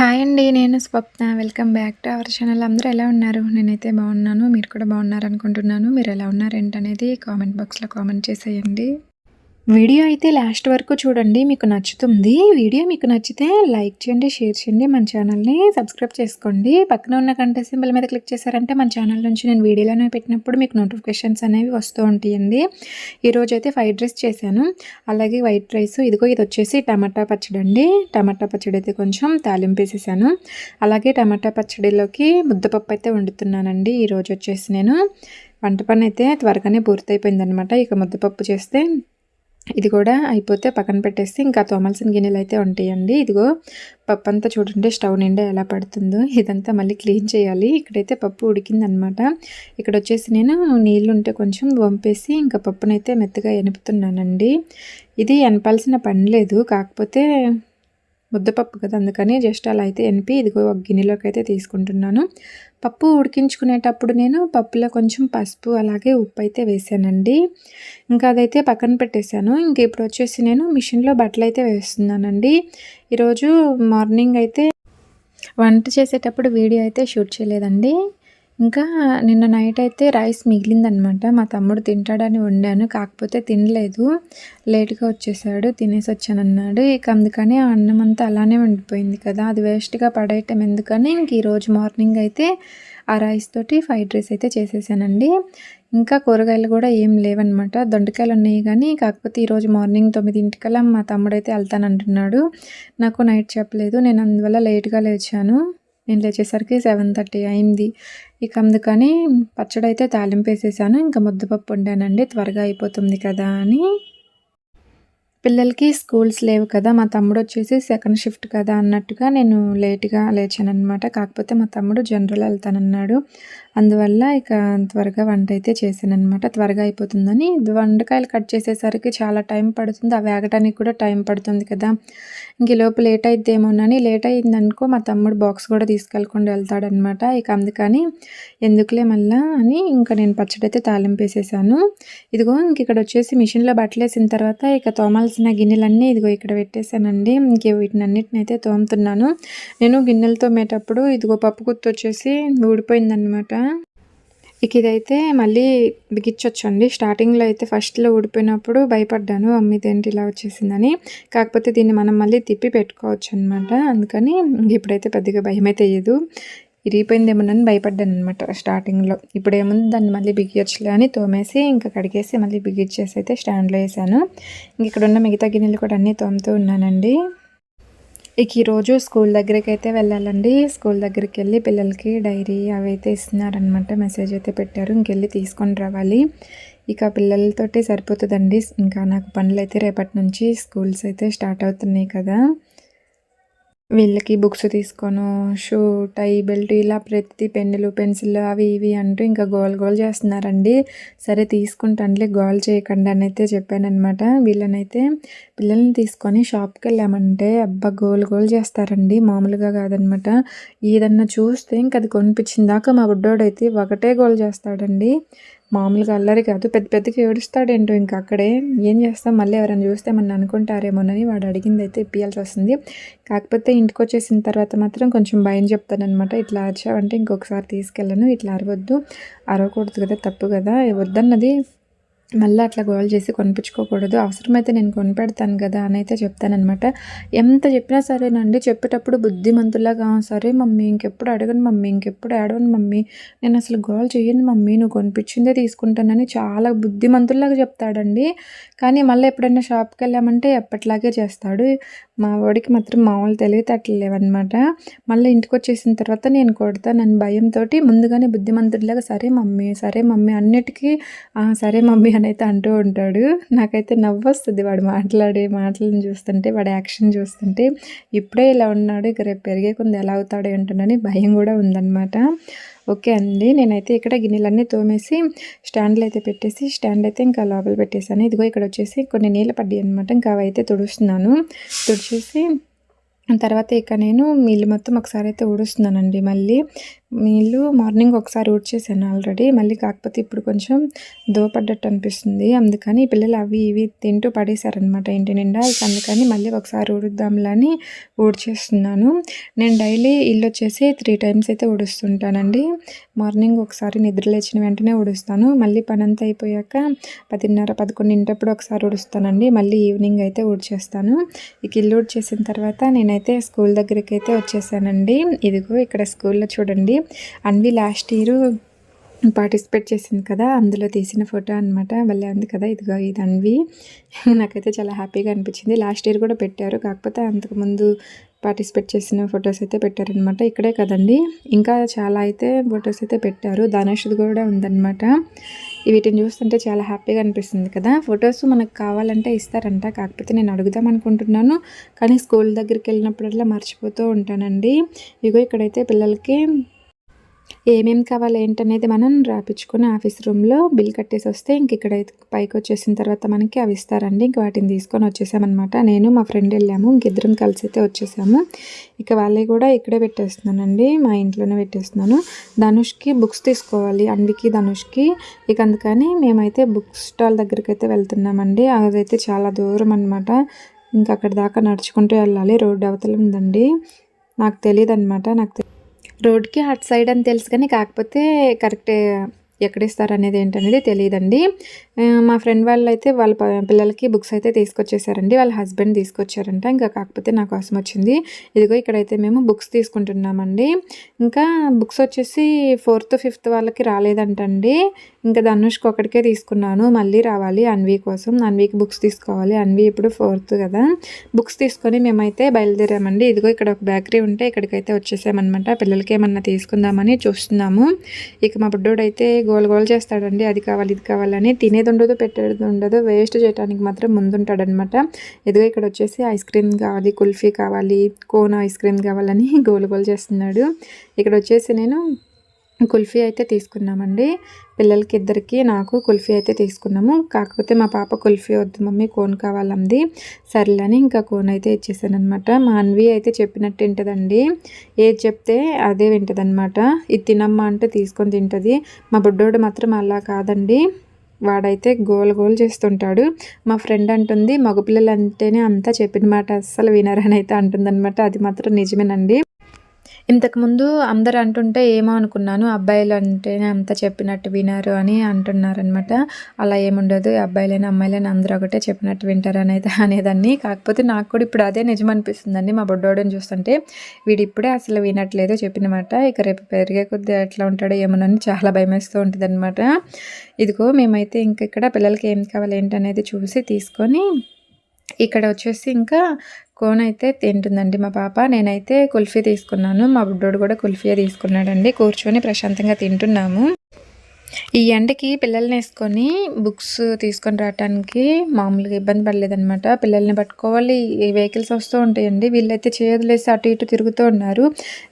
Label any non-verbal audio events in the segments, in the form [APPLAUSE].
Hi అండి నేను Swapna. Welcome back to our channel. అందరూ ఎలా ఉన్నారు? నేనైతే బాగున్నాను. మీరు కూడా బాగున్నారు అనుకుంటున్నాను మీరు ఎలా ఉన్నారు ఏంటనేది కామెంట్ బాక్స్లో కామెంట్ చేసేయండి. వీడియో అయితే లాస్ట్ వరకు చూడండి మీకు నచ్చుతుంది. వీడియో మీకు నచ్చితే లైక్ చేయండి షేర్ చేయండి మన ఛానల్ని సబ్స్క్రైబ్ చేసుకోండి. పక్కన ఉన్న గంట సింబల్ మీద క్లిక్ చేశారంటే మన ఛానల్ నుంచి నేను వీడియోలోనే పెట్టినప్పుడు మీకు నోటిఫికేషన్స్ అనేవి వస్తూ ఉంటాయండి. ఈరోజు అయితే ఫ్రైడ్ రైస్ చేశాను. అలాగే వైట్ రైస్ ఇదిగో ఇది వచ్చేసి టమాటా పచ్చడి అండి టమాటా పచ్చడి అయితే కొంచెం తాలింపు వేసేసాను. అలాగే టమాటా పచ్చడిలోకి ముద్దపప్పు అయితే వండుతున్నానండి. ఈరోజు వచ్చేసి నేను వంట పని అయితే త్వరగానే పూర్తయిపోయిందనమాట ఇక ముద్దపప్పు చేస్తే ఇది కూడా అయిపోతే పక్కన పెట్టేసి ఇంకా తోమాల్సిన గిన్నెలు అయితే ఉంటాయండి. ఇదిగో పప్పు అంతా చూడండి స్టవ్ నిండా ఎలా పడుతుందో. ఇదంతా మళ్ళీ క్లీన్ చేయాలి. ఇక్కడైతే పప్పు ఉడికిందనమాట. ఇక్కడ వచ్చేసి నేను నీళ్ళు ఉంటే కొంచెం వంపేసి ఇంకా పప్పునైతే మెత్తగా ఎనుపుతున్నానండి. ఇది ఎనపాల్సిన పని లేదు. కాకపోతే ముద్దపప్పు కదా అందుకని జస్ట్ అలా అయితే ఎనిపి ఇదిగో ఒక గిన్నెలోకి అయితే తీసుకుంటున్నాను. పప్పు ఉడికించుకునేటప్పుడు నేను పప్పులో కొంచెం పసుపు అలాగే ఉప్పు అయితే వేసానండి. ఇంకా అదైతే పక్కన పెట్టేశాను. ఇంక ఇప్పుడు వచ్చేసి నేను మిషన్లో బట్టలు అయితే వేస్తున్నానండి. ఈరోజు మార్నింగ్ అయితే వంట చేసేటప్పుడు వీడియో అయితే షూట్ చేయలేదండి. ఇంకా నిన్న నైట్ అయితే రైస్ మిగిలిందనమాట. మా తమ్ముడు తింటాడని వండాను కాకపోతే తినలేదు. లేట్గా వచ్చేసాడు తినేసి వచ్చానన్నాడు. ఇక అందుకని ఆ అన్నం అంతా అలానే వండిపోయింది కదా అది వేస్ట్గా పడేయటం ఎందుకని ఇంక ఈరోజు మార్నింగ్ అయితే ఆ రైస్ తోటి ఫ్రైడ్ రైస్ అయితే చేసేసానండి. ఇంకా కూరగాయలు కూడా ఏం లేవన్నమాట దొండకాయలు ఉన్నాయి కానీ కాకపోతే ఈరోజు మార్నింగ్ తొమ్మిదింటికల్లా మా తమ్ముడైతే వెళ్తానంటున్నాడు. నాకు నైట్ చెప్పలేదు నేను అందువల్ల లేట్గా లేచాను. నేను లేచేసరికి సెవెన్ థర్టీ అయింది. ఇక అందుకని పచ్చడి అయితే తాలింపు వేసేసాను ఇంకా ముద్దపప్పు ఉండానండి త్వరగా అయిపోతుంది కదా అని. పిల్లలకి స్కూల్స్ లేవు కదా. మా తమ్ముడు వచ్చేసి సెకండ్ షిఫ్ట్ కదా అన్నట్టుగా నేను లేట్గా లేచాను అనమాట కాకపోతే మా తమ్ముడు జనరల్ వెళ్తానన్నాడు. అందువల్ల ఇక త్వరగా వంట అయితే చేశానమాట అనమాట త్వరగా అయిపోతుందని. వండకాయలు కట్ చేసేసరికి చాలా టైం పడుతుంది. అవి ఆగటానికి కూడా టైం పడుతుంది కదా. ఇంక లోపు లేట్ అయిద్దేమోనని లేట్ అయిందనుకో మా తమ్ముడు బాక్స్ కూడా తీసుకెళ్ళకుండా వెళ్తాడనమాట ఇక అందుకని ఎందుకులే మళ్ళా అని ఇంకా నేను పచ్చడి అయితే తాలింపు వేసేసాను ఇదిగో ఇంక ఇక్కడ వచ్చేసి మిషన్లో బట్టలు వేసిన తర్వాత ఇక తోమాల్సిన గిన్నెలన్నీ ఇదిగో ఇక్కడ పెట్టేశానండి. ఇంక వీటిని అన్నిటిని అయితే తోముతున్నాను. నేను గిన్నెలు తోమేటప్పుడు ఇదిగో పప్పు గుర్తు వచ్చేసి ఊడిపోయిందనమాట ఇక ఇదైతే మళ్ళీ బిగించొచ్చండి. స్టార్టింగ్లో అయితే ఫస్ట్లో ఊడిపోయినప్పుడు భయపడ్డాను అమ్మిదేంటి ఇలా వచ్చేసిందని? కాకపోతే దీన్ని మనం మళ్ళీ తిప్పి పెట్టుకోవచ్చు అనమాట అందుకని ఇప్పుడైతే పెద్దగా భయం అయితే వేయదు ఇరిగిపోయిందేమోనని భయపడ్డాను అనమాట స్టార్టింగ్లో. ఇప్పుడు ఏముంది దాన్ని మళ్ళీ బిగించలే అని తోమేసి ఇంకా కడిగేసి మళ్ళీ బిగించేసి అయితే స్టాండ్లో వేసాను. ఇంక ఇక్కడ ఉన్న మిగతా గిన్నెలు కూడా అన్నీ తోముతూ ఉన్నానండి. ఇక ఈరోజు స్కూల్ దగ్గరికి అయితే వెళ్ళాలండి. స్కూల్ దగ్గరికి వెళ్ళి పిల్లలకి డైరీ అవి అయితే ఇస్తున్నారనమాట మెసేజ్ అయితే పెట్టారు. ఇంకెళ్ళి తీసుకొని రావాలి. ఇక పిల్లలతోటి సరిపోతుందండి. ఇంకా నాకు పనులు అయితే రేపటి నుంచి స్కూల్స్ అయితే స్టార్ట్ అవుతున్నాయి కదా. వీళ్ళకి బుక్స్ తీసుకోను షూ టై బెల్ట్ ఇలా ప్రతి పెన్నులు పెన్సిల్ అవి ఇవి అంటూ ఇంకా గోల్ గోల్ చేస్తున్నారండి. సరే తీసుకుంటానులే గోల్ చేయకండి అని అయితే చెప్పానమాట వీళ్ళనైతే పిల్లల్ని తీసుకొని షాప్కి వెళ్ళామంటే అబ్బా గోల్ గోల్ చేస్తారండి. మామూలుగా కాదనమాట ఏదన్నా చూస్తే ఇంక అది కొనిపించిందాక మా బుడ్డోడైతే ఒకటే గోల్ చేస్తాడండి. మామూలుగా అల్లరి కాదు. పెద్ద పెద్దగా ఏడుస్తాడేంటో ఇంకా అక్కడే ఏం చేస్తాం? మళ్ళీ ఎవరైనా చూస్తే మన అనుకుంటారేమోనని వాడు అడిగింది అయితే ఇప్పియాల్సి వస్తుంది. కాకపోతే ఇంటికి వచ్చేసిన తర్వాత మాత్రం కొంచెం భయం చెప్తానమాట ఇట్లా అరిచావంటే ఇంకొకసారి తీసుకెళ్ళను ఇట్లా అరవద్దు. అరవకూడదు కదా తప్పు కదా. వద్దన్నది మళ్ళీ అట్లా గోల్ చేసి కొనిపించుకోకూడదు. అవసరమైతే నేను కొనిపెడతాను కదా అని అయితే చెప్తానమాట ఎంత చెప్పినా సరేనండి. చెప్పేటప్పుడు బుద్ధిమంతులాగా సరే మమ్మీ ఇంకెప్పుడు అడగను మమ్మీ ఇంకెప్పుడు అడగను మమ్మీ. నేను అసలు గోల్ చేయను మమ్మీ. నువ్వు కొనిపించిందే తీసుకుంటానని చాలా బుద్ధిమంతుల్లాగా చెప్తాడండి. కానీ మళ్ళీ ఎప్పుడైనా షాప్కి వెళ్ళామంటే ఎప్పటిలాగే చేస్తాడు. మా వాడికి మాత్రం మామూలు తెలివితేటలు లేవన్నమాట మళ్ళీ ఇంటికి వచ్చేసిన తర్వాత నేను కొడతానని భయంతో ముందుగానే బుద్ధిమంతుడిలాగా సరే మమ్మీ సరే మమ్మీ అన్నిటికీ సరే మమ్మీ అని అయితే అంటూ ఉంటాడు నాకైతే నవ్వు వస్తుంది వాడు మాట్లాడే మాటలను చూస్తుంటే వాడి యాక్షన్ చూస్తుంటే. ఇప్పుడే ఇలా ఉన్నాడు ఇక రేపు పెరిగే కొంది ఎలా అవుతాడో ఏంటోనని భయం కూడా ఉందన్నమాట. ఓకే అండి నేనైతే ఇక్కడ గిన్నెలన్నీ తోమేసి స్టాండ్లు అయితే పెట్టేసి స్టాండ్ అయితే ఇంకా లోపల పెట్టేశాను. ఇదిగో ఇక్కడ వచ్చేసి కొన్ని నీళ్ళు పడ్డాయి అనమాట ఇంకా అవి అయితే తుడుస్తున్నాను. తుడిచేసి తర్వాత ఇక నేను మిల్లు మొత్తం ఒకసారి అయితే ఊడుస్తున్నానండి మళ్ళీ. నీళ్ళు మార్నింగ్ ఒకసారి ఊడ్చేసాను ఆల్రెడీ. మళ్ళీ కాకపోతే ఇప్పుడు కొంచెం దోపడ్డట్టు అనిపిస్తుంది. అందుకని పిల్లలు అవి ఇవి తింటూ పడేశారనమాట ఇంటి నిండా. ఇక అందుకని మళ్ళీ ఒకసారి ఊడుద్దాంలని ఊడ్చేస్తున్నాను. నేను డైలీ ఇల్లు వచ్చేసి త్రీ టైమ్స్ అయితే ఊడుస్తుంటానండి. మార్నింగ్ ఒకసారి నిద్ర లేచిన వెంటనే ఊడుస్తాను. మళ్ళీ పని అంతా అయిపోయాక పదిన్నర పదకొండింటప్పుడు ఒకసారి ఊడుస్తానండి. మళ్ళీ ఈవినింగ్ అయితే ఊడ్చేస్తాను. ఇక ఇల్లు ఊడ్చేసిన తర్వాత నేనైతే స్కూల్ దగ్గరికి అయితే వచ్చేసానండి. ఇదిగో ఇక్కడ స్కూల్లో చూడండి. అన్వి లాస్ట్ ఇయర్ పార్టిసిపేట్ చేసింది కదా అందులో తీసిన ఫోటో అనమాట భలే ఉంది కదా ఇదిగో ఇది అన్వి. [LAUGHS] నాకైతే చాలా హ్యాపీగా అనిపించింది. లాస్ట్ ఇయర్ కూడా పెట్టారు. కాకపోతే అంతకుముందు పార్టిసిపేట్ చేసిన ఫొటోస్ అయితే పెట్టారనమాట ఇక్కడే కదండి. ఇంకా చాలా అయితే ఫొటోస్ అయితే పెట్టారు. ధనుష్ది కూడా ఉందన్నమాట. వీటిని చూస్తుంటే చాలా హ్యాపీగా అనిపిస్తుంది కదా. ఫొటోస్ మనకు కావాలంటే ఇస్తారంట. కాకపోతే నేను అడుగుదాం అనుకుంటున్నాను. కానీ స్కూల్ దగ్గరికి వెళ్ళినప్పుడల్లా మర్చిపోతూ ఉంటానండి. ఇగో ఇక్కడైతే పిల్లలకి ఏమేమి కావాలి ఏంటనేది మనం రాపించుకొని ఆఫీస్ రూమ్లో బిల్ కట్టేసి వస్తే ఇంక ఇక్కడ పైకి వచ్చేసిన తర్వాత మనకి అవి ఇస్తారండి. ఇంక వాటిని తీసుకొని వచ్చేసామన్నమాట. నేను మా ఫ్రెండ్ వెళ్ళాము. ఇంకిద్దరం కలిసి అయితే వచ్చేసాము. ఇక వాళ్ళే కూడా ఇక్కడే పెట్టేస్తున్నానండి. మా ఇంట్లోనే పెట్టేస్తున్నాను. ధనుష్కి బుక్స్ తీసుకోవాలి. అన్వికి ధనుష్కి. ఇక అందుకని మేమైతే బుక్ స్టాల్ దగ్గరికి అయితే వెళ్తున్నామండి. అదైతే చాలా దూరం అనమాట ఇంకా అక్కడ దాకా నడుచుకుంటూ వెళ్ళాలి. రోడ్డు అవతల ఉందండి. నాకు తెలియదు అనమాట నాకు రోడ్కి అటు సైడ్ అని తెలుసు కానీ కాకపోతే కరెక్ట్ ఎక్కడ ఇస్తారు అనేది ఏంటనేది తెలియదండి. మా ఫ్రెండ్ వాళ్ళు అయితే వాళ్ళ పిల్లలకి బుక్స్ అయితే తీసుకొచ్చేసారండి. వాళ్ళ హస్బెండ్ తీసుకొచ్చారంట. ఇంకా కాకపోతే నా కోసం వచ్చింది. ఇదిగో ఇక్కడైతే మేము బుక్స్ తీసుకుంటున్నామండి. ఇంకా బుక్స్ వచ్చేసి ఫోర్త్ ఫిఫ్త్ వాళ్ళకి రాలేదంటండి. ఇంకా ధనుష్కి ఒకటికే తీసుకున్నాను. మళ్ళీ రావాలి అన్వీ కోసం. అన్వీకి బుక్స్ తీసుకోవాలి. అన్వీ ఇప్పుడు ఫోర్త్ కదా. బుక్స్ తీసుకొని మేమైతే బయలుదేరామండి. ఇదిగో ఇక్కడ ఒక బేకరీ ఉంటే ఇక్కడికైతే వచ్చేసామన్నమాట. పిల్లలకి ఏమన్నా తీసుకుందామని చూస్తున్నాము. ఇక మా బుడ్డోడు అయితే గోల్ గోల్ చేస్తాడండి. అది కావాలి ఇది కావాలని తినేది ఉండదు పెట్టేది ఉండదు. వేస్ట్ చేయడానికి మాత్రం ముందుంటాడనమాట ఇదిగో ఇక్కడ వచ్చేసి ఐస్ క్రీమ్ కావాలి కుల్ఫీ కావాలి కోన్ ఐస్ క్రీమ్ కావాలని గోలు గోలు చేస్తున్నాడు. ఇక్కడ వచ్చేసి నేను కుల్ఫీ అయితే తీసుకున్నామండి. పిల్లలకి ఇద్దరికి నాకు కుల్ఫీ అయితే తీసుకున్నాము. కాకపోతే మా పాప కుల్ఫీ వద్దు మమ్మీ కోన్ కావాలంది. సర్లని ఇంకా కోన్ అయితే ఇచ్చేసాను అనమాట మా అన్వి అయితే చెప్పినట్టు వింటదండి ఏది చెప్తే అదే వింటది అనమాట ఇది తినమ్మా అంటే తీసుకొని తింటుంది. మా బుడ్డోడు మాత్రం అలా కాదండి. వాడైతే గోల్ గోల్ చేస్తుంటాడు. మా ఫ్రెండ్ అంటుంది మగపిల్లలు అంటేనే అంతా చెప్పిన మాట అస్సలు వినరని అయితే అంటుందన్నమాట. అది మాత్రం నిజమేనండి. ఇంతకుముందు అందరు అంటుంటే ఏమో అనుకున్నాను అబ్బాయిలు అంటేనే అంత చెప్పినట్టు వినారు అని అంటున్నారనమాట అలా ఏముండదు అబ్బాయిలైనా అమ్మాయిలైనా అందరూ ఒకటే చెప్పినట్టు వింటారు అనేది అనేదాన్ని. కాకపోతే నాకు కూడా ఇప్పుడు అదే నిజం అనిపిస్తుందండి మా బొడ్డోడని చూస్తుంటే. వీడు ఇప్పుడే అసలు వినట్లేదు చెప్పినమాట. ఇక రేపు పెరిగే కొద్దీ ఎట్లా ఉంటాడో ఏమోనని చాలా భయమేస్తూ ఉంటుంది అనమాట ఇదిగో మేమైతే ఇంక ఇక్కడ పిల్లలకి ఏం కావాలి ఏంటనేది చూసి తీసుకొని ఇక్కడ వచ్చేసి ఇంకా కోన్ అయితే తింటుందండి మా పాప. నేనైతే కుల్ఫీ తీసుకున్నాను. మా బుడ్డోడు కూడా కుల్ఫీయే తీసుకున్నాడండి. కూర్చొని ప్రశాంతంగా తింటున్నాము. ఈ ఎండకి పిల్లల్ని వేసుకొని బుక్స్ తీసుకొని రావడానికి మామూలుగా ఇబ్బంది పడలేదనమాట పిల్లల్ని పట్టుకోవాలి. ఈ వెహికల్స్ వస్తూ ఉంటాయండి. వీళ్ళైతే చేయదులేసి అటు ఇటు తిరుగుతూ ఉన్నారు.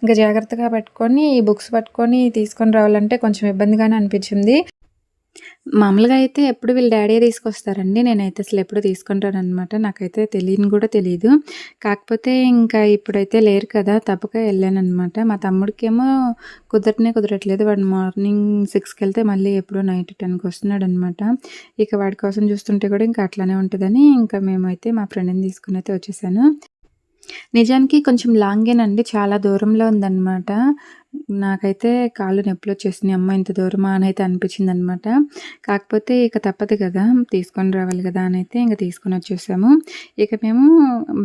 ఇంకా జాగ్రత్తగా పట్టుకొని ఈ బుక్స్ పట్టుకొని తీసుకొని రావాలంటే కొంచెం ఇబ్బందిగానే అనిపించింది. మామూలుగా అయితే ఎప్పుడు వీళ్ళ డాడీ తీసుకొస్తారండి? నేనైతే అసలు ఎప్పుడు తీసుకుంటానమాట నాకైతే తెలియని కూడా తెలియదు కాకపోతే ఇంకా ఇప్పుడైతే లేరు కదా తప్పక వెళ్ళానమాట మా తమ్ముడికేమో కుదరనే కుదరట్లేదు. వాడు మార్నింగ్ సిక్స్కి వెళ్తే మళ్ళీ ఎప్పుడో నైట్ టెన్కి వస్తున్నాడు అనమాట ఇక వాడి కోసం చూస్తుంటే కూడా ఇంకా అట్లానే ఉంటుందని ఇంకా మేమైతే మా ఫ్రెండ్ని తీసుకుని అయితే వచ్చేసాను. నిజానికి కొంచెం లాంగేనండి. చాలా దూరంలో ఉందన్నమాట. నాకైతే కాళ్ళు నొప్పులు వచ్చేసినాయి. అమ్మ ఇంత దూరమా అని అయితే అనిపించింది అనమాట కాకపోతే ఇక తప్పదు కదా తీసుకొని రావాలి కదా అని అయితే ఇంకా తీసుకొని వచ్చేసాము. ఇక మేము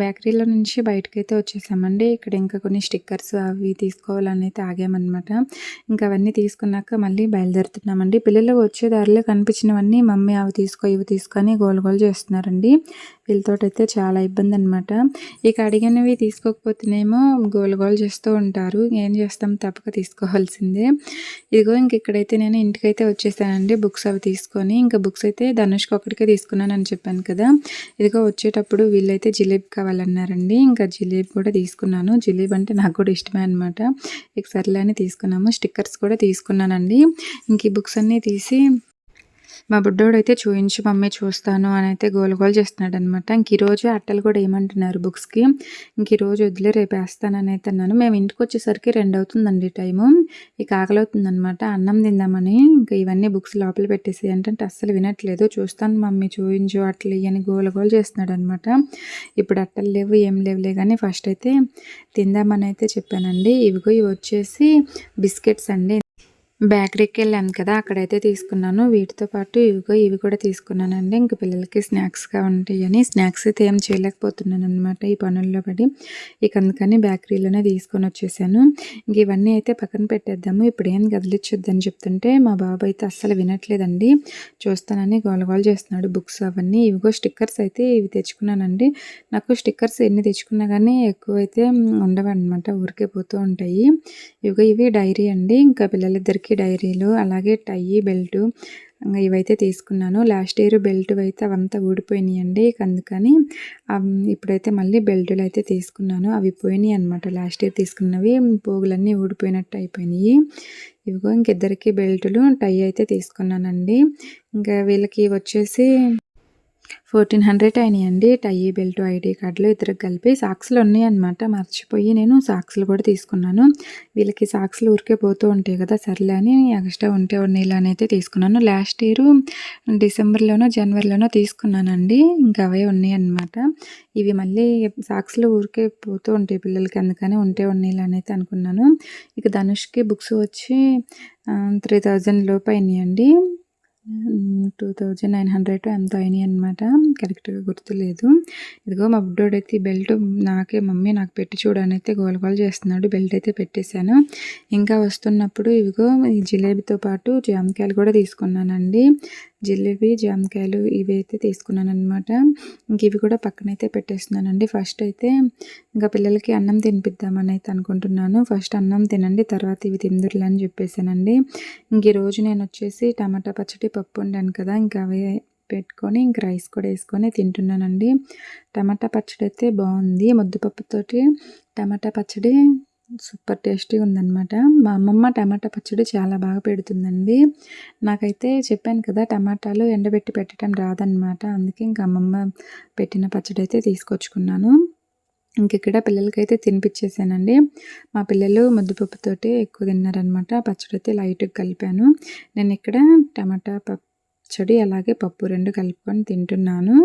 బేకరీలో నుంచి బయటకు అయితే వచ్చేసామండి. ఇక్కడ ఇంకా కొన్ని స్టిక్కర్స్ అవి తీసుకోవాలని అయితే ఆగామన్నమాట ఇంకా అవన్నీ తీసుకున్నాక మళ్ళీ బయలుదేరుతున్నామండి. పిల్లలు వచ్చే దారిలో కనిపించినవన్నీ మమ్మీ అవి తీసుకో ఇవి తీసుకొని గోలు గోలు చేస్తున్నారండి. వీళ్ళతోటైతే చాలా ఇబ్బంది అనమాట ఇక అడిగినవి తీసుకోకపోతేనేమో గోలు గోలు చేస్తూ ఉంటారు. ఏం చేస్తాం జాగ్రత్తగా తీసుకోవాల్సిందే. ఇదిగో ఇంక ఇక్కడైతే నేను ఇంటికైతే వచ్చేసానండి. బుక్స్ అవి తీసుకొని ఇంకా బుక్స్ అయితే ధనుష్కి ఒకటికే తీసుకున్నాను అని చెప్పాను కదా. ఇదిగో వచ్చేటప్పుడు వీళ్ళైతే జిలేబీ కావాలన్నారండి. ఇంకా జిలేబీ కూడా తీసుకున్నాను. జిలేబీ అంటే నాకు కూడా ఇష్టమే అనమాట ఇక సర్లే అని తీసుకున్నాము. స్టిక్కర్స్ కూడా తీసుకున్నానండి. ఇంక ఈ బుక్స్ అన్నీ తీసి మా బుడ్డోడైతే చూయించి మమ్మీ చూస్తాను అని అయితే గోల గోల చేస్తున్నాడు అనమాట ఇంక ఈరోజు అట్టలు కూడా ఏమంటున్నారు బుక్స్కి ఇంక ఈరోజు వదిలే రేపు వేస్తానని అయితే అన్నాను. మేము ఇంటికి వచ్చేసరికి రెండు అవుతుందండి టైము. ఇక ఆకలి అవుతుందనమాట అన్నం తిందామని ఇంకా ఇవన్నీ బుక్స్ లోపల పెట్టేసి ఏంటంటే అస్సలు వినట్లేదు. చూస్తాను మమ్మీ చూయించు అట్లు ఇవ్వని గోల గోల చేస్తున్నాడు అనమాట ఇప్పుడు అట్టలు లేవు ఏం లేవులే కానీ ఫస్ట్ అయితే తిందామని అయితే చెప్పానండి. ఇవిగో ఇవి వచ్చేసి బిస్కెట్స్ అండి. బేకరీకి వెళ్ళాను కదా అక్కడైతే తీసుకున్నాను. వీటితో పాటు ఇవిగో ఇవి కూడా తీసుకున్నానండి. ఇంక పిల్లలకి స్నాక్స్గా ఉంటాయని స్నాక్స్ అయితే ఏం చేయలేకపోతున్నాను అనమాట ఈ పనుల్లో పడి. ఇక అందుకని బేకరీలోనే తీసుకొని వచ్చేసాను. ఇంక ఇవన్నీ అయితే పక్కన పెట్టేద్దాము. ఇప్పుడు ఏం కదిలిచ్చొద్దని చెప్తుంటే మా బాబు అయితే అస్సలు వినట్లేదండి. చూస్తానని గోలగోల చేస్తున్నాడు బుక్స్ అవన్నీ. ఇవిగో స్టిక్కర్స్ అయితే ఇవి తెచ్చుకున్నానండి. నాకు స్టిక్కర్స్ ఎన్ని తెచ్చుకున్నా కానీ ఎక్కువ అయితే ఉండవన్నమాట. ఊరికే పోతూ ఉంటాయి. ఇవిగో ఇవి డైరీ అండి. ఇంకా పిల్లలిద్దరికి డైరీలు అలాగే టై బెల్టు ఇవైతే తీసుకున్నాను. లాస్ట్ ఇయర్ బెల్ట్ అయితే అవంతా ఊడిపోయినాయండి అందుకని ఇప్పుడైతే మళ్ళీ బెల్టులు అయితే తీసుకున్నాను. అవి పోయినాయి అనమాట లాస్ట్ ఇయర్ తీసుకున్నవి పోగులన్నీ ఊడిపోయినట్టు అయిపోయినాయి. ఇవిగో ఇంకిద్దరికి బెల్టులు టై అయితే తీసుకున్నానండి. ఇంకా వీళ్ళకి వచ్చేసి ఫోర్టీన్ హండ్రెడ్ అయినాయండి. టై బెల్ట్ ఐడి కార్డులు ఇద్దరికి కలిపి సాక్స్లు ఉన్నాయన్నమాట. మర్చిపోయి నేను సాక్స్లు కూడా తీసుకున్నాను. వీళ్ళకి సాక్స్లు ఊరికే పోతూ ఉంటాయి కదా సర్లే అని ఎక్స్ట్రా ఉంటే ఉన్నాయి అయితే తీసుకున్నాను. లాస్ట్ ఇయర్ డిసెంబర్లోనో జనవరిలోనో తీసుకున్నానండి. ఇంకా అవే ఉన్నాయి అన్నమాట ఇవి మళ్ళీ సాక్స్లు ఊరికే పోతూ ఉంటాయి పిల్లలకి అందుకని ఉంటే ఉన్నాయి అయితే అనుకున్నాను. ఇక ధనుష్కి బుక్స్ వచ్చి త్రీ థౌజండ్ లోపు అయినాయండి. టూ థౌజండ్ నైన్ హండ్రెడ్ ఎంత అయినాయి అనమాట కరెక్ట్గా గుర్తులేదు. ఇదిగో మా బుడ్డోడైతే బెల్ట్ నాకే మమ్మీ నాకు పెట్టి చూడని అయితే గోల చేస్తున్నాడు. బెల్ట్ అయితే పెట్టేశాను. ఇంకా వస్తున్నప్పుడు ఇవిగో ఈ జిలేబీతో పాటు జామకాయలు కూడా తీసుకున్నానండి. జిలేబీ జామకాయలు ఇవి అయితే తీసుకున్నాను అనమాట ఇంక ఇవి కూడా పక్కనైతే పెట్టేస్తున్నానండి. ఫస్ట్ అయితే ఇంకా పిల్లలకి అన్నం తినిపిద్దామని అయితే అనుకుంటున్నాను. ఫస్ట్ అన్నం తినండి తర్వాత ఇవి తిందురులని అని చెప్పేసానండి. ఇంక ఈరోజు నేను వచ్చేసి టమాటా పచ్చడి పప్పు ఉండాను కదా ఇంకా అవి పెట్టుకొని ఇంక రైస్ కూడా వేసుకొని తింటున్నానండి. టమాటా పచ్చడి అయితే బాగుంది. ముద్దపప్పుతోటి టమాటా పచ్చడి సూపర్ టేస్టీగా ఉందన్నమాట. మా అమ్మమ్మ టమాటా పచ్చడి చాలా బాగా పెడుతుందండి. నాకైతే చెప్పాను కదా టమాటాలు ఎండబెట్టి పెట్టడం రాదనమాట అందుకే ఇంకా అమ్మమ్మ పెట్టిన పచ్చడి అయితే తీసుకొచ్చుకున్నాను. ఇంక ఇక్కడ పిల్లలకైతే తినిపించేసానండి మా పిల్లలు ముద్దుపప్పుతోటి ఎక్కువ తిన్నారనమాట పచ్చడి అయితే లైట్గా కలిపాను. నేను ఇక్కడ టమాటా పచ్చడి అలాగే పప్పు రెండు కలుపుకొని తింటున్నాను.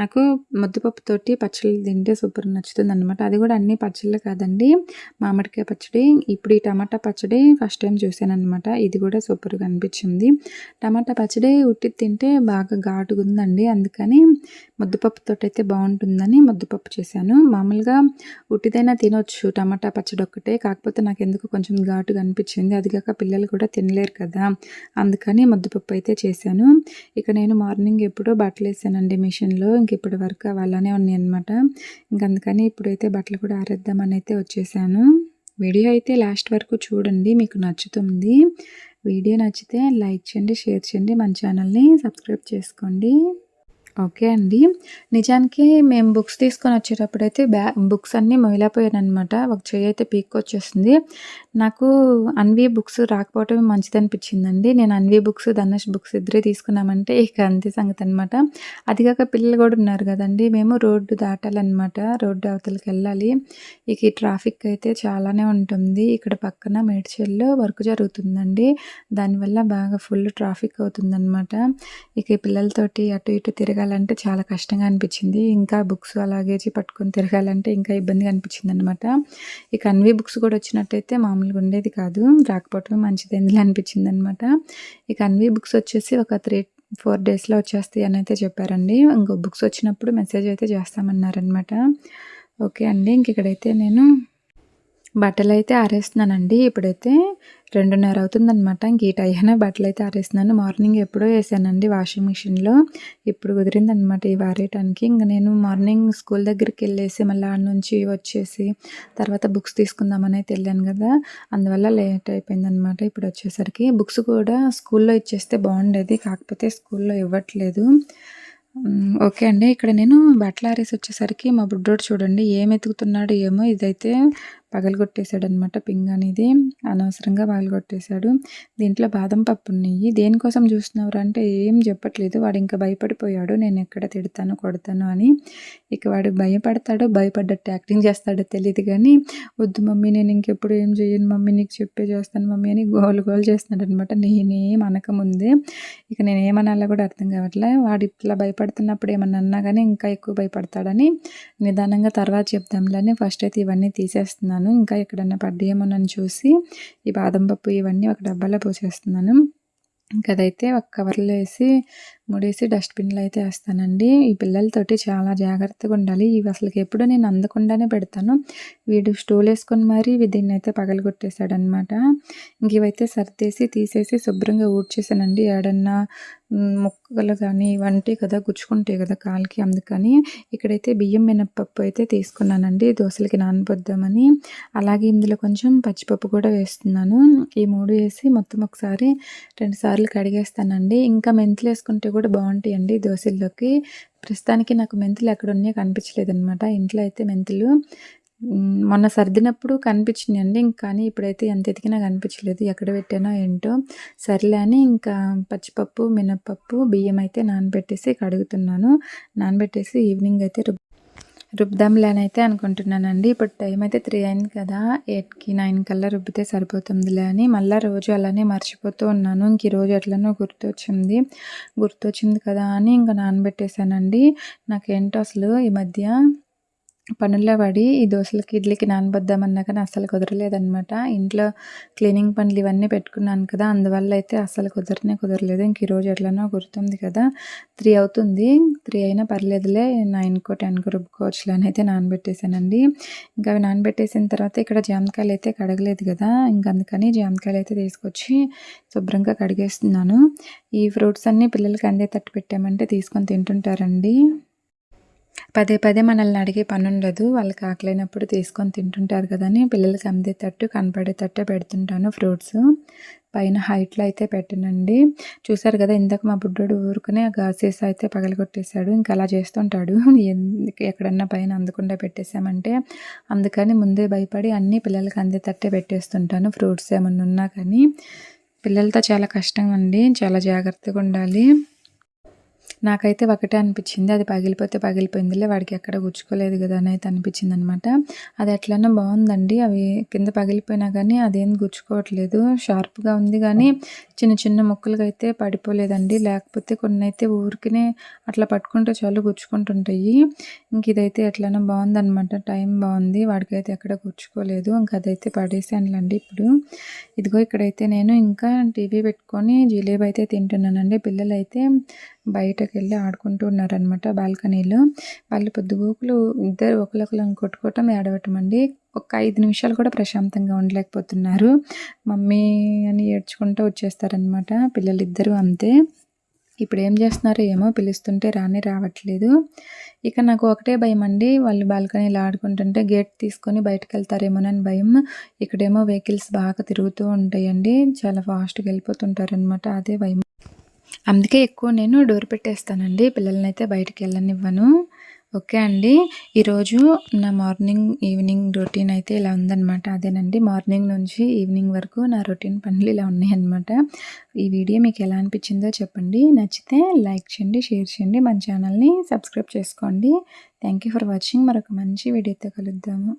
నాకు ముద్దపప్పుతోటి పచ్చళ్ళు తింటే సూపర్ నచ్చుతుంది అనమాట అది కూడా అన్ని పచ్చళ్ళు కాదండి. మామిడికాయ పచ్చడి ఇప్పుడు ఈ టమాటా పచ్చడి ఫస్ట్ టైం చూసాను అనమాట ఇది కూడా సూపర్గా అనిపించింది. టమాటా పచ్చడి ఉట్టి తింటే బాగా ఘాటుగా ఉందండి అందుకని ముద్దపప్పుతో అయితే బాగుంటుందని ముద్దపప్పు చేశాను. మామూలుగా ఉట్టిదైనా తినొచ్చు టమాటా పచ్చడి ఒక్కటే. కాకపోతే నాకు ఎందుకు కొంచెం ఘాటుగా అనిపించింది. అది కాక పిల్లలు కూడా తినలేరు కదా. అందుకని ముద్దపప్పు అయితే చేశాను. ఇక నేను మార్నింగ్ ఎప్పుడో బట్టలు వేసానండి మిషన్లో. ఇంక ఇప్పటి వరకు అలానే ఉన్నాయి అనమాట ఇంక అందుకని ఇప్పుడైతే బట్టలు కూడా ఆరేద్దామని అయితే వచ్చేసాను. వీడియో అయితే లాస్ట్ వరకు చూడండి మీకు నచ్చుతుంది. వీడియో నచ్చితే లైక్ చేయండి షేర్ చేయండి మన ఛానల్ని సబ్స్క్రైబ్ చేసుకోండి. ఓకే అండి. నిజానికి మేము బుక్స్ తీసుకొని వచ్చేటప్పుడైతే బ్యా బుక్స్ అన్నీ అనమాట ఒక చెయ్యి అయితే పీక్కొచ్చేసింది. నాకు అన్వి బుక్స్ రాకపోవటం మంచిది అనిపించిందండి నేను అన్వి బుక్స్ ధనుష్ బుక్స్ ఇద్దరే తీసుకున్నామంటే ఇక అంతే సంగతి అనమాట అది కాక పిల్లలు కూడా ఉన్నారు కదండి. మేము రోడ్డు దాటాలన్నమాట. రోడ్డు అవతలకి వెళ్ళాలి. ఇక ఈ ట్రాఫిక్ అయితే చాలానే ఉంటుంది. ఇక్కడ పక్కన మేడ్చల్లో వర్క్ జరుగుతుందండి. దానివల్ల బాగా ఫుల్ ట్రాఫిక్ అవుతుందన్నమాట. ఇక పిల్లలతోటి అటు ఇటు తిరగాలి తిరగాలంటే చాలా కష్టంగా అనిపించింది. ఇంకా బుక్స్ అలాగే పట్టుకొని తిరగాలంటే ఇంకా ఇబ్బందిగా అనిపించింది అనమాట ఈ కన్వీ బుక్స్ కూడా వచ్చినట్టయితే మామూలుగా ఉండేది కాదు. రాకపోవటం మంచిది ఎందులో అనిపించింది అనమాట ఈ కన్వీ బుక్స్ వచ్చేసి ఒక త్రీ ఫోర్ డేస్లో వచ్చేస్తాయి అని అయితే చెప్పారండి. ఇంకో బుక్స్ వచ్చినప్పుడు మెసేజ్ అయితే చేస్తామన్నారనమాట ఓకే అండి ఇంక ఇక్కడైతే నేను బట్టలు అయితే ఆరేస్తున్నానండి. ఇప్పుడైతే రెండున్నర అవుతుందనమాట ఇంక ఈ టైంలో బట్టలు అయితే ఆరేస్తున్నాను. మార్నింగ్ ఎప్పుడో వేసానండి వాషింగ్ మిషన్లో. ఇప్పుడు కుదిరిందనమాట ఈ వారేయటానికి. ఇంక నేను మార్నింగ్ స్కూల్ దగ్గరికి వెళ్ళేసి మళ్ళీ ఆడ నుంచి వచ్చేసి తర్వాత బుక్స్ తీసుకుందామని అయితే వెళ్ళాను కదా. అందువల్ల లేట్ అయిపోయిందనమాట ఇప్పుడు వచ్చేసరికి. బుక్స్ కూడా స్కూల్లో ఇచ్చేస్తే బాగుండేది. కాకపోతే స్కూల్లో ఇవ్వట్లేదు. ఓకే అండి. ఇక్కడ నేను బట్టలు ఆరేసి వచ్చేసరికి మా బుడ్డోడు చూడండి ఏం ఎతుకుతున్నాడు ఏమో. ఇదైతే పగలగొట్టేశాడనమాట పింగ్ అనేది. అనవసరంగా పగలగొట్టేశాడు. దీంట్లో బాదం పప్పు ఉన్నాయి దేనికోసం చూస్తున్నారు అంటే ఏం చెప్పట్లేదు. వాడు ఇంకా భయపడిపోయాడు. నేను ఎక్కడ తిడతాను కొడతాను అని. ఇక వాడు భయపడతాడో భయపడ్డట్టు యాక్టింగ్ చేస్తాడో తెలియదు కానీ వద్దు మమ్మీ నేను ఇంకెప్పుడు ఏం చేయను మమ్మీ నీకు చెప్పే చేస్తాను మమ్మీ అని గోలు గోలు చేస్తున్నాడు అనమాట నేనేం అనకముందే. ఇక నేను ఏమనాలో కూడా అర్థం కావట్లే. వాడు ఇట్లా భయపడుతున్నప్పుడు ఏమన్నా అన్నా కానీ ఇంకా ఎక్కువ భయపడతాడని. నిదానంగా తర్వాత చెప్దాంలని ఫస్ట్ అయితే ఇవన్నీ తీసేస్తున్నాను ఇంకా ఎక్కడన్నా పడ్డాయేమోనని చూసి ఈ బాదం పప్పు ఇవన్నీ ఒక డబ్బాలో పోసేస్తున్నాను. ఇంకా అదైతే ఒక కవర్లో వేసి ముడేసి డస్ట్బిన్లో అయితే వేస్తానండి. ఈ పిల్లలతోటి చాలా జాగ్రత్తగా ఉండాలి. ఇవి అసలుకి ఎప్పుడు నేను అందకుండానే పెడతాను. వీడు స్టూల్ వేసుకొని మరీ దీన్ని అయితే పగలగొట్టేశాడనమాట ఇంక ఇవైతే సర్దేసి తీసేసి శుభ్రంగా ఊడ్చేసానండి. ఏడన్నా ముక్కలు కానీ ఇవంటి కదా గుచ్చుకుంటాయి కదా కాలికి అందుకని ఇక్కడైతే బియ్యం మినప్పప్పు అయితే తీసుకున్నానండి. దోశలకి నానబొద్దామని. అలాగే ఇందులో కొంచెం పచ్చిపప్పు కూడా వేస్తున్నాను. ఈ మూడు వేసి మొత్తం ఒకసారి రెండు సార్లు కడిగేస్తానండి. ఇంకా మెంతులు వేసుకుంటే కూడా బాగుంటాయండి దోశల్లోకి. ప్రస్తుతానికి నాకు మెంతులు ఎక్కడ ఉన్నాయో కనిపించలేదు అనమాట ఇంట్లో అయితే మెంతులు. మొన్న సర్దినప్పుడు కనిపించినాయండి. ఇంకా కానీ ఇప్పుడైతే ఎంత ఎతికినా కనిపించలేదు. ఎక్కడ పెట్టానో ఏంటో సర్లే అని ఇంకా పచ్చిపప్పు మినప్పప్పు బియ్యం అయితే నానబెట్టేసి కడుగుతున్నాను. నానబెట్టేసి ఈవినింగ్ అయితే రుబ్ అనుకుంటున్నానండి. ఇప్పుడు టైం అయితే త్రీ అయింది కదా. ఎయిట్కి నైన్ కల్లా రుబ్బితే సరిపోతుందిలే అని మళ్ళీ రోజు అలానే మర్చిపోతూ ఉన్నాను. ఇంక ఈరోజు ఎట్లనో గుర్తొచ్చింది. గుర్తొచ్చింది కదా అని ఇంకా నానబెట్టేశానండి. నాకేంటో అసలు ఈ మధ్య పనుల్లో పడి ఈ దోశలకి ఇడ్లీకి నానబద్దామన్నా కానీ అస్సలు కుదరలేదనమాట ఇంట్లో క్లీనింగ్ పనులు ఇవన్నీ పెట్టుకున్నాను కదా అందువల్ల అయితే అస్సలు కుదరనే కుదరలేదు. ఇంక ఈరోజు ఎట్లనో గుర్తుంది కదా త్రీ అవుతుంది. త్రీ అయినా పర్లేదులే నైన్కో టెన్కో రుబ్బుకోవచ్చులే అని అయితే నానబెట్టేశానండి. ఇంకా అవి నానబెట్టేసిన తర్వాత ఇక్కడ జామకాయలు అయితే కడగలేదు కదా ఇంకా అందుకని జామకాయలు అయితే తీసుకొచ్చి శుభ్రంగా కడిగేస్తున్నాను. ఈ ఫ్రూట్స్ అన్నీ పిల్లలకి అందే తట్టు పెట్టామంటే తీసుకొని తింటుంటారండి. పదే పదే మనల్ని అడిగే పని ఉండదు వాళ్ళకి ఆకలినప్పుడు తీసుకొని తింటుంటారు కదని పిల్లలకి అందేటట్టు కనపడేటట్టే పెడుతుంటాను ఫ్రూట్స్. పైన హైట్లో అయితే పెట్టనండి. చూసారు కదా ఇందాక మా బుడ్డోడు ఊరుకునే గాసేస్ అయితే పగలగొట్టేశాడు. ఇంకా అలా చేస్తుంటాడు. ఎక్కడన్నా పైన అందకుండా పెట్టేశామంటే అందుకని ముందే భయపడి అన్ని పిల్లలకి అందేటట్టే పెట్టేస్తుంటాను ఫ్రూట్స్ ఏమన్నా ఉన్నా కానీ. పిల్లలతో చాలా కష్టం అండి. చాలా జాగ్రత్తగా ఉండాలి. నాకైతే ఒకటే అనిపించింది. అది పగిలిపోతే పగిలిపోయిందిలే వాడికి ఎక్కడ గుచ్చుకోలేదు కదా అని అయితే అనిపించింది అనమాట అది ఎట్లన్నా బాగుందండి. అవి కింద పగిలిపోయినా కానీ అదేం గుచ్చుకోవట్లేదు. షార్ప్గా ఉంది కానీ చిన్న చిన్న ముక్కలుగా అయితే పడిపోలేదండి. లేకపోతే కొన్ని అయితే ఊరికినే అట్లా పట్టుకుంటే చాలు గుచ్చుకుంటుంటాయి. ఇంక ఇదైతే ఎట్లన్నా బాగుందనమాట. టైం బాగుంది. వాడికైతే ఎక్కడ గుచ్చుకోలేదు. ఇంక అదైతే పడేసానులేండి ఇప్పుడు. ఇదిగో ఇక్కడైతే నేను ఇంకా టీవీ పెట్టుకొని జిలేబీ అయితే తింటున్నానండి. పిల్లలైతే బయట బయటకు వెళ్ళి ఆడుకుంటూ ఉన్నారనమాట బాల్కనీలో. వాళ్ళు పొద్దుగోకులు ఇద్దరు ఒకరికొకరు కొట్టుకోవటం ఏడవటం అండి ఒక ఐదు నిమిషాలు కూడా ప్రశాంతంగా ఉండలేకపోతున్నారు. మమ్మీ అని ఏడ్చుకుంటూ వచ్చేస్తారనమాట పిల్లలు ఇద్దరు అంతే. ఇప్పుడు ఏం చేస్తున్నారో ఏమో పిలుస్తుంటే రానే రావట్లేదు. ఇక నాకు ఒకటే భయం అండి వాళ్ళు బాల్కనీలో ఆడుకుంటుంటే గేట్ తీసుకొని బయటకు వెళ్తారేమోనని భయం. ఇక్కడేమో వెహికల్స్ బాగా తిరుగుతూ ఉంటాయండి. చాలా ఫాస్ట్గా వెళ్ళిపోతుంటారనమాట అదే భయం. అందుకే ఎక్కువ నేను డోర్ పెట్టేస్తానండి. పిల్లల్ని అయితే బయటికి వెళ్ళనివ్వను. ఓకే అండి. ఈరోజు నా మార్నింగ్ ఈవినింగ్ రొటీన్ అయితే ఇలా ఉందన్నమాట. అదేనండి. మార్నింగ్ నుంచి ఈవినింగ్ వరకు నా రొటీన్ పనులు ఇలా ఉన్నాయన్నమాట. ఈ వీడియో మీకు ఎలా అనిపించిందో చెప్పండి. నచ్చితే లైక్ చేయండి షేర్ చేయండి. మన ఛానల్ని సబ్స్క్రైబ్ చేసుకోండి. Thank for watching. మరొక మంచి వీడియోతో కలుద్దాము.